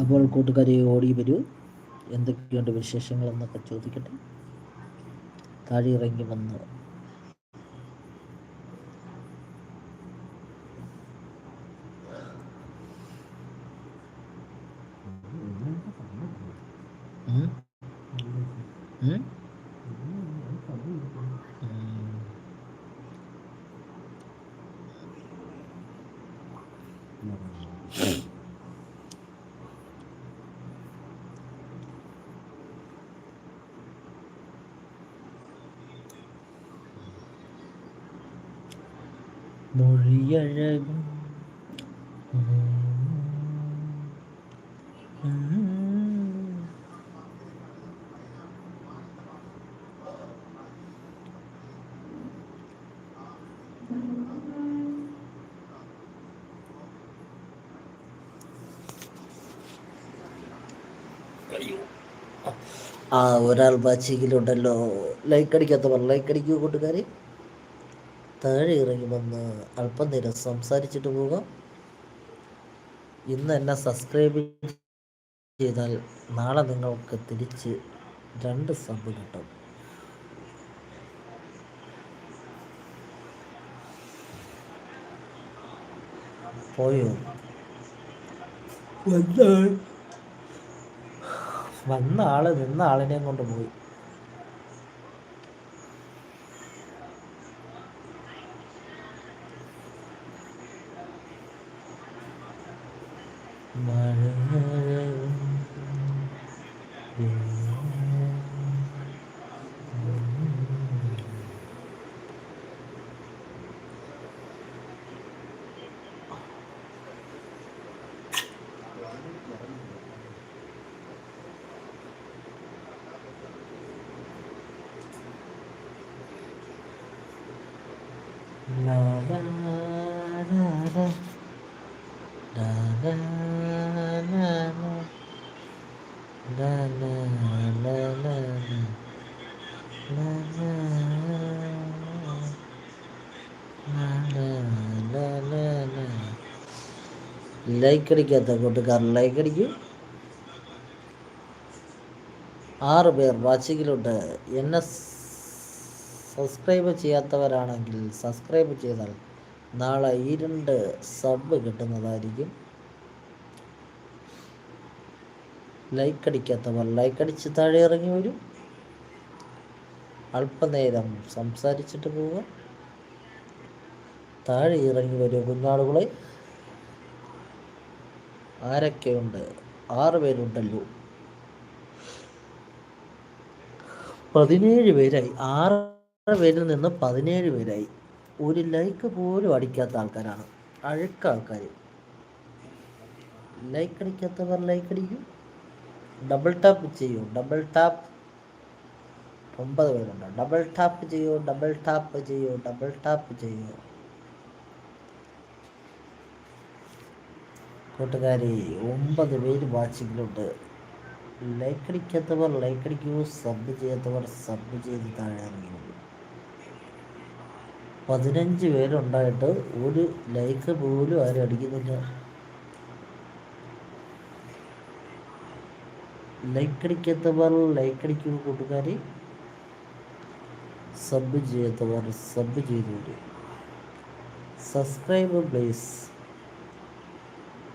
അപ്പോൾ കൂട്ടുകാരി ഓടി വരൂ. എന്തൊക്കെയുണ്ട് വിശേഷങ്ങൾ എന്നൊക്കെ ചോദിക്കട്ടെ. താഴെ ഇറങ്ങി വന്നു. ഉം? മൊഴിയഴകും. ആ ഒരാൾ ബാച്ചിങ്ങിലുണ്ടല്ലോ ലൈക്ക് അടിക്കാത്തവർ ലൈക്ക് അടിക്കൂ കൂട്ടുകാരെ. താഴെ ഇറങ്ങി വന്ന് അല്പനേരം സംസാരിച്ചിട്ട് പോകാം. ഇന്ന് എന്നെ സബ്സ്ക്രൈബ് ചെയ്താൽ നാളെ നിങ്ങൾക്ക് തിരിച്ച് രണ്ട് സബ് കിട്ടും. പോയോ? വന്ന? വന്ന ആൾ നിന്ന ആളിനെയും കൊണ്ട് പോയി. ലൈക്ക് അടിക്കാത്ത കൂട്ടുകാരൻ ലൈക്ക് അടിക്കും. ആറ് പേർ വാച്ചിങ്ങിലുണ്ട് എന്നെ സബ്സ്ക്രൈബ് ചെയ്യാത്തവരാണെങ്കിൽ സബ്സ്ക്രൈബ് ചെയ്താൽ നാളെ ഈ രണ്ട് സബ് കിട്ടുന്നതായിരിക്കും. ലൈക്ക് അടിക്കാത്തവർ ലൈക്ക് അടിച്ച് താഴെ ഇറങ്ങി വരും. അല്പനേരം സംസാരിച്ചിട്ട് പോവുക. താഴെ ഇറങ്ങി വരും കുഞ്ഞാളുകളെ ആരൊക്കെയുണ്ട്? ആറ് പേരുണ്ടല്ലോ. പതിനേഴ് പേരായി. ആറ് പേരിൽ നിന്ന് പതിനേഴ് പേരായി. ഒരു ലൈക്ക് പോലും അടിക്കാത്ത ആൾക്കാരാണ്. അഴുക്ക ആൾക്കാർ ലൈക്ക് അടിക്കാത്തവർ ലൈക്ക് അടിക്കും. ഡബിൾ ടാപ്പ് ചെയ്യൂ. Double tap. ഒമ്പത് പേരുണ്ട്. ഡബിൾ ടാപ്പ് ചെയ്യൂ. ഡബിൾ ടാപ്പ് ചെയ്യൂ. ഡബിൾ ടാപ്പ് ചെയ്യൂ. കൂട്ടുകാരി ഒമ്പത് പേര് വാച്ചിങ്ങിലുണ്ട്. ലൈക്ക് അടിക്കാത്തവർ ലൈക്ക് അടിക്കൂ സബ് ചെയ്യാത്തവർ സബ് ചെയ്ത് താഴെ ഇറങ്ങിയുള്ളൂ. പതിനഞ്ച് പേരുണ്ടായിട്ട് ഒരു ലൈക്ക് പോലും ആരും അടിക്കുന്നില്ല. ലൈക്ക് അടിക്കാത്തവർ ലൈക്ക് അടിക്കൂ കൂട്ടുകാരി. സബ് ചെയ്യാത്തവർ സബ് ചെയ്തു subscribe please.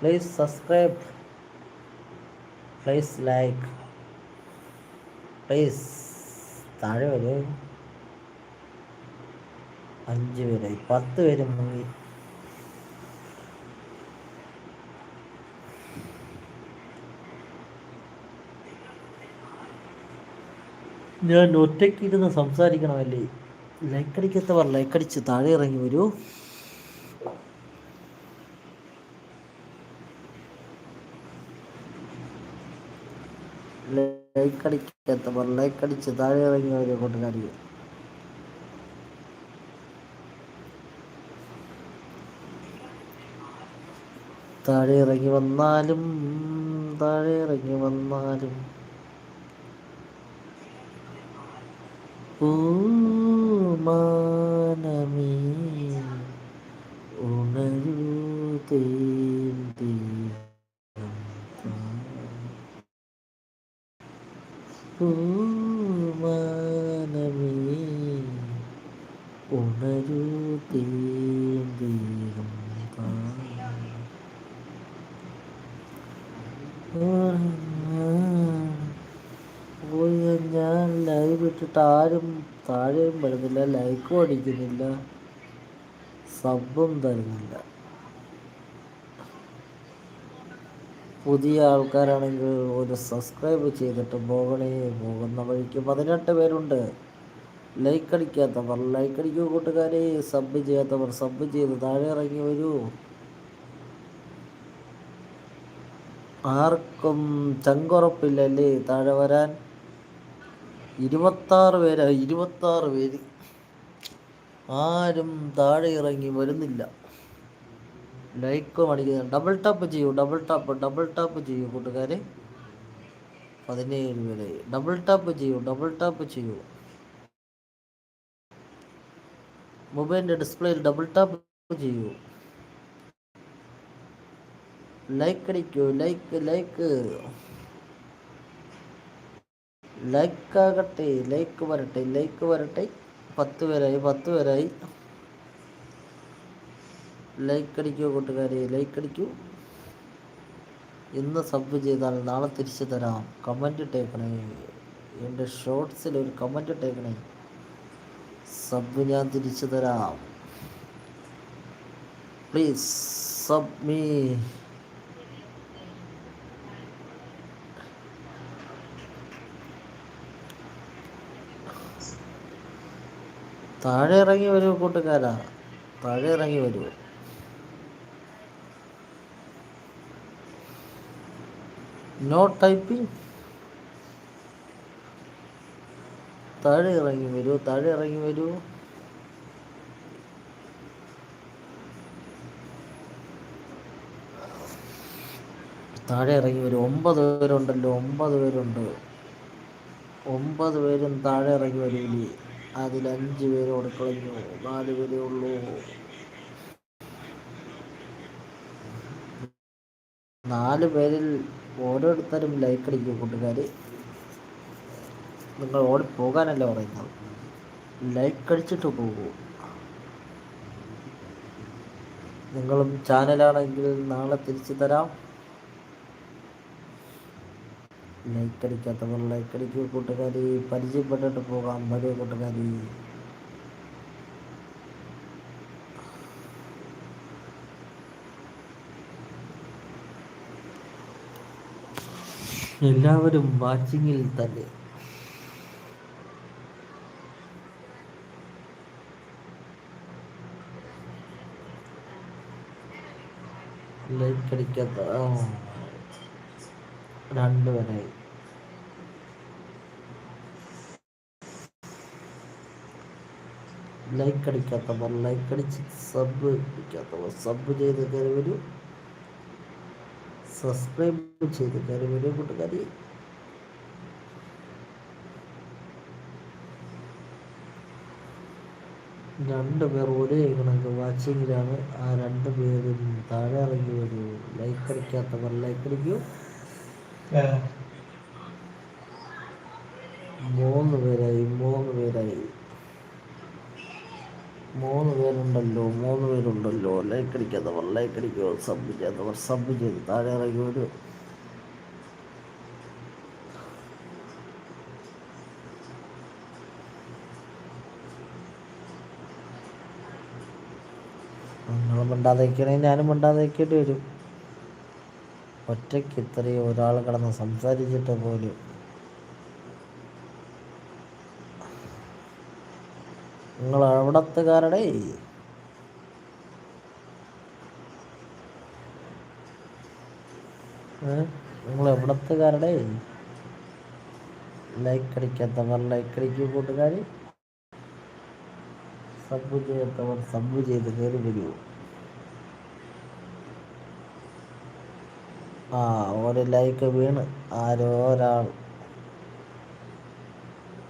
Please subscribe please like please താഴെ വരൂ. അഞ്ച് പേരായി പത്ത് പേര് മുങ്ങി ഞാൻ ഒറ്റയ്ക്ക് ഇരുന്ന് സംസാരിക്കണമല്ലേ? ലൈക്കടിക്കാത്തവർ ലൈക്കടിച്ച് താഴെ ഇറങ്ങി വരൂ. ലൈക്കടിക്കാത്തവർ ലൈക്കടിച്ച് താഴെ ഇറങ്ങിയവരെ കൊണ്ട് കൂട്ടുകാരി താഴെ ഇറങ്ങി വന്നാലും താഴെ ഇറങ്ങി വന്നാലും. ഊമാനമേ ഉണരൂ തേൻ പൂമാനമേ ഉണരൂ തേൻ തീരം പോയി ഞാൻ ലൈവ് ഇട്ടിട്ട് ആരും താഴെയും വരുന്നില്ല ലൈക്കും അടിക്കുന്നില്ല സബും തരുന്നില്ല. പുതിയ ആൾക്കാരാണെങ്കിൽ ഒരു സബ്സ്ക്രൈബ് ചെയ്തിട്ട് പോകണേ പോകുന്ന വഴിക്ക് പതിനെട്ട് പേരുണ്ട്. ലൈക്ക് അടിക്കാത്തവർ ലൈക്ക് അടിക്കൂ കൂട്ടുകാരെ. സബ് ചെയ്യാത്തവർ സബ് ചെയ്ത് താഴെ ഇറങ്ങി വരൂ. ആർക്കും ചങ്കുറപ്പില്ലല്ലേ താഴെ വരാൻ? ഇരുപത്താറ് പേരാ ഇരുപത്താറ് പേര്. ആരും താഴെ ഇറങ്ങി വരുന്നില്ല. ലൈക്ക് അടിക്കുന്നത് ഡബിൾ ടാപ്പ് ചെയ്യൂ ഡബിൾ ടാപ്പ് ഡബിൾ ടാപ്പ് ചെയ്യൂ കൂട്ടുകാരെ. പതിനേഴ് പേര്. ഡബിൾ ടാപ്പ് ചെയ്യൂ ഡബിൾ ടാപ്പ് ചെയ്യൂ. മൊബൈലിന്റെ ഡിസ്പ്ലേയിൽ ഡബിൾ ടാപ്പ് ചെയ്യൂ. ലൈക്ക് അടിക്കൂ ലൈക്ക് ലൈക്ക്. ലൈക്ക് ആകട്ടെ ലൈക്ക് വരട്ടെ ലൈക്ക് വരട്ടെ. പത്ത് പേരായി പത്ത് പേരായി. ലൈക്ക് അടിക്കൂ കൂട്ടുകാരെ ലൈക്ക് അടിക്കൂ. ഇന്ന് സബ് ചെയ്താൽ നാളെ തിരിച്ചു തരാം. കമന്റ് ഇട്ടേക്കണേ. എന്റെ ഷോർട്സിൽ ഒരു കമന്റ് ഇട്ടേക്കണേ. സബ് ഞാൻ തിരിച്ചു തരാം. പ്ലീസ് സബ് മീ താഴെ ഇറങ്ങി വരൂ കൂട്ടുകാരാ. താഴെ ഇറങ്ങി വരൂ. നോ ടൈപ്പിംഗ് താഴെ ഇറങ്ങി വരൂ താഴെ ഇറങ്ങി വരൂ. താഴെ ഇറങ്ങി വരും. ഒമ്പത് പേരുണ്ടല്ലോ ഒമ്പത് പേരുണ്ട്. ഒമ്പത് പേരും താഴെ ഇറങ്ങി വരില്ലേ അതിൽ അഞ്ച് പേര് കൊടുക്കളഞ്ഞു നാല് പേരേ ഉള്ളൂ. നാല് പേരിൽ ഓരോരുത്തരും ലൈക്ക് അടിക്കും കൂട്ടുകാർ നിങ്ങൾ ഓടിപ്പോകാനല്ല പറയുന്നത്. ലൈക്ക് അടിച്ചിട്ട് പോകൂ. നിങ്ങളും ചാനലാണെങ്കിൽ നാളെ തിരിച്ചു തരാം. ലൈക്ക് അടിക്കാത്തവർ ലൈക്ക് അടിക്കുക കൂട്ടുകാർ പരിചയപ്പെട്ടിട്ട് പോകാം വരൂ കൂട്ടുകാർ എല്ലാവരും വാച്ചിങ്ങിൽ തന്നെ. ലൈക്ക് അടിക്കാത്ത രണ്ടുപേരായി. ലൈക്ക് അടിക്കാത്തവർ ലൈക്ക് അടിച്ച് സബ് അടിക്കാത്തവർ സബ് ചെയ്ത് കയറി സബ്സ്ക്രൈബ് ചെയ്ത് കാര്യം വീഡിയോ കൂട്ടുകാരി രണ്ട് പേർ ഒരേ കണക്ക് വാച്ചിങ്ങിലാണ്. ആ രണ്ട് പേരും താഴെ ഇറങ്ങി വരൂ. ലൈക്ക് അടിക്കാത്തവർ ലൈക്ക് അടിക്കൂ. മൂന്ന് പേരായി മൂന്ന് പേരായി. മൂന്ന് പേരുണ്ടല്ലോ മൂന്ന് പേരുണ്ടല്ലോ. ലൈക്ക് അടിക്കാത്തവർ ലൈക്ക് അടിക്കുക സബ് ചെയ്യാത്തവർ സബ് ചെയ്ത് താഴെ ഇറങ്ങി വരും. നിങ്ങൾ മിണ്ടാതെ ഞാനും മിണ്ടാതെ വരും. ഒറ്റയ്ക്ക് ഇത്രയും ഒരാൾ കിടന്ന് സംസാരിച്ചിട്ട് പോലും നിങ്ങൾ എവിടത്തുകാരുടെ നിങ്ങൾ എവിടത്തുകാരുടെ ലൈക്ക് അടിക്കാത്തവർ ലൈക്ക് അടിക്കൂ കൂട്ടുകാർ സബ് ചെയ്യാത്തവർ സബ് ചെയ്ത് കയറി വരുമോ ആ ഒരു ലൈക്ക് വീണ്. ആരോ ഒരാൾ.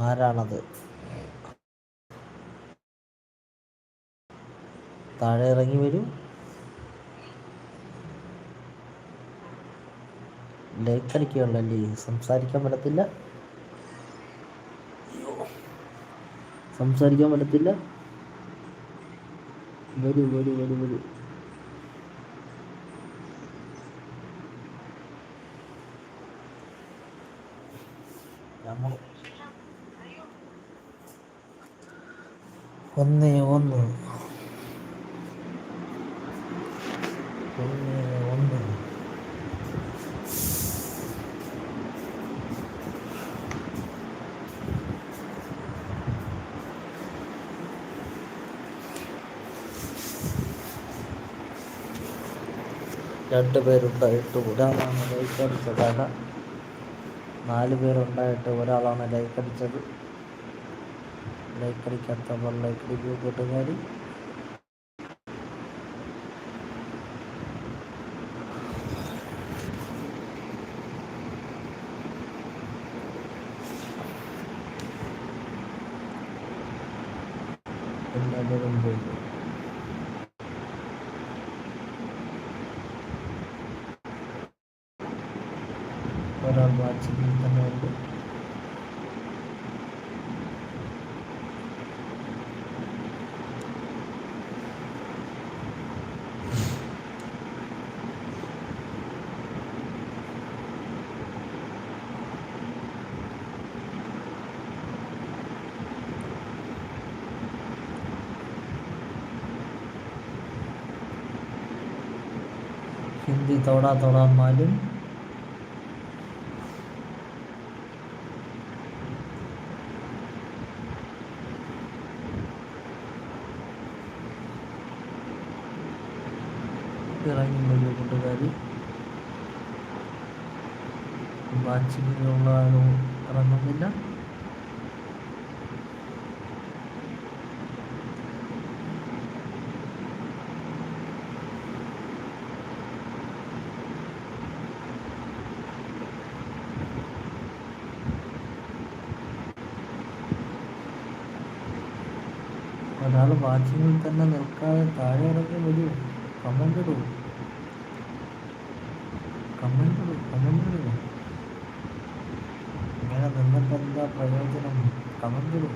ആരാണത്? താഴെ ഇറങ്ങി വരൂ. ലൈക്ക് അടിക്കുകയുള്ളല്ലേ സംസാരിക്കാൻ പറ്റത്തില്ല. സംസാരിക്കാൻ പറ്റത്തില്ല. വരൂ വരൂ വരൂ വരൂ. ഒന്ന് ഒന്ന് ഒന്ന് രണ്ട് പേരുണ്ടായിട്ട് ഒരാളാണ് ലൈക്ക് അല്ല നാല് പേരുണ്ടായിട്ട് ഒരാളാണ് ലൈക്ക് അടിച്ചത് ലൈക്ക് അടിക്കാത്തവർ ലൈക്ക് അടിക്കുക കൂട്ടുകാർ പോയി ഒരാൾ വാച്ചിങ്ങിൽ തന്നെ ഉണ്ട് ഹിന്ദി തോടാ തോടാ മാലും ഇറങ്ങി വരൂ കൂട്ടുകാരി വാച്ചിങ്ങിലുള്ള ഇറങ്ങുന്നില്ല. ഒരാൾ വാച്ചിങ്ങിൽ തന്നെ നിൽക്കാതെ താഴെ ഇറങ്ങി വരൂ കമൻ്റ് ഇടൂ കമൻ്റ് ഇടൂ കമൻ്റ് ഇടൂ ഇങ്ങനെ നിന്നിട്ട് എന്താ പ്രയോജനം കമൻ്റ് ഇടൂ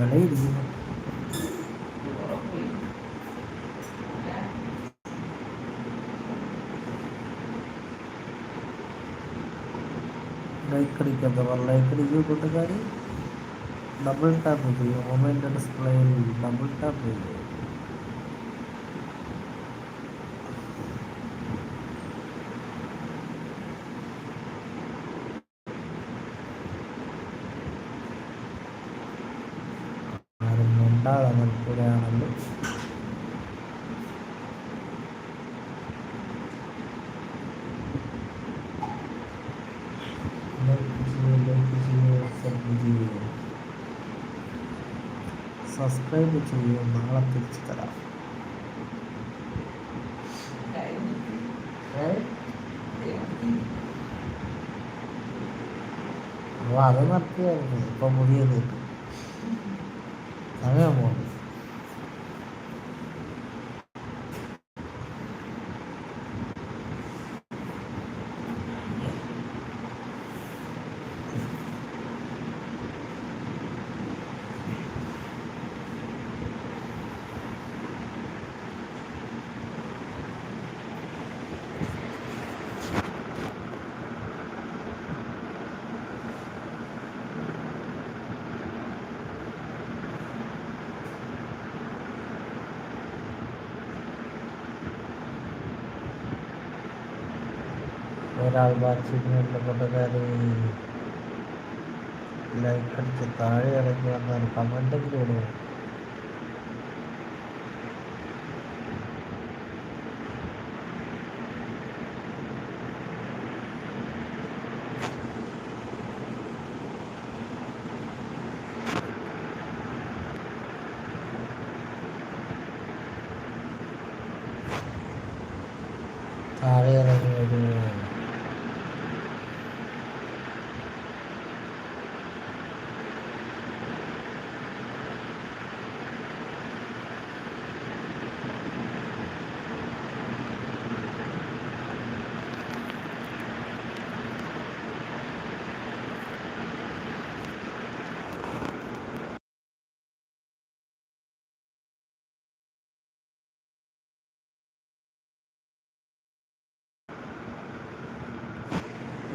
വെളയിരിക്കുന്നു ലൈക്ക് അടിക്കാത്തവർ ലൈക്ക് അടിക്കുക കൂട്ടുകാർ ഡബിൾ ടാപ്പ് ചെയ്യുക മൊബൈലിന്റെ ഡിസ്പ്ലേയിൽ ഡബിൾ ടാപ്പ് ചെയ്യുക സബ് ചെയ്യുക സബ്സ്ക്രൈബ് ചെയ്യുക നാളെ തിരിച്ചു തരാം. ഏ? അപ്പൊ അത് നടത്തിയായിരുന്നു ഇപ്പൊ പുതിയത് കിട്ടും. സമയം പോകുന്നു ഒരാൾ കൂട്ടുകാരി ലൈക്ക് അടിച്ച് താഴെ ഇറങ്ങി വന്നാൽ കമന്റെങ്കിലും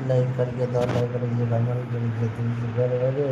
ലൈക്ക് അടിക്കാത്തവർ ലൈക്ക് അടിക്കുക കമന്റ് അടിക്കുക തിരിച്ച് കയറി വരൂ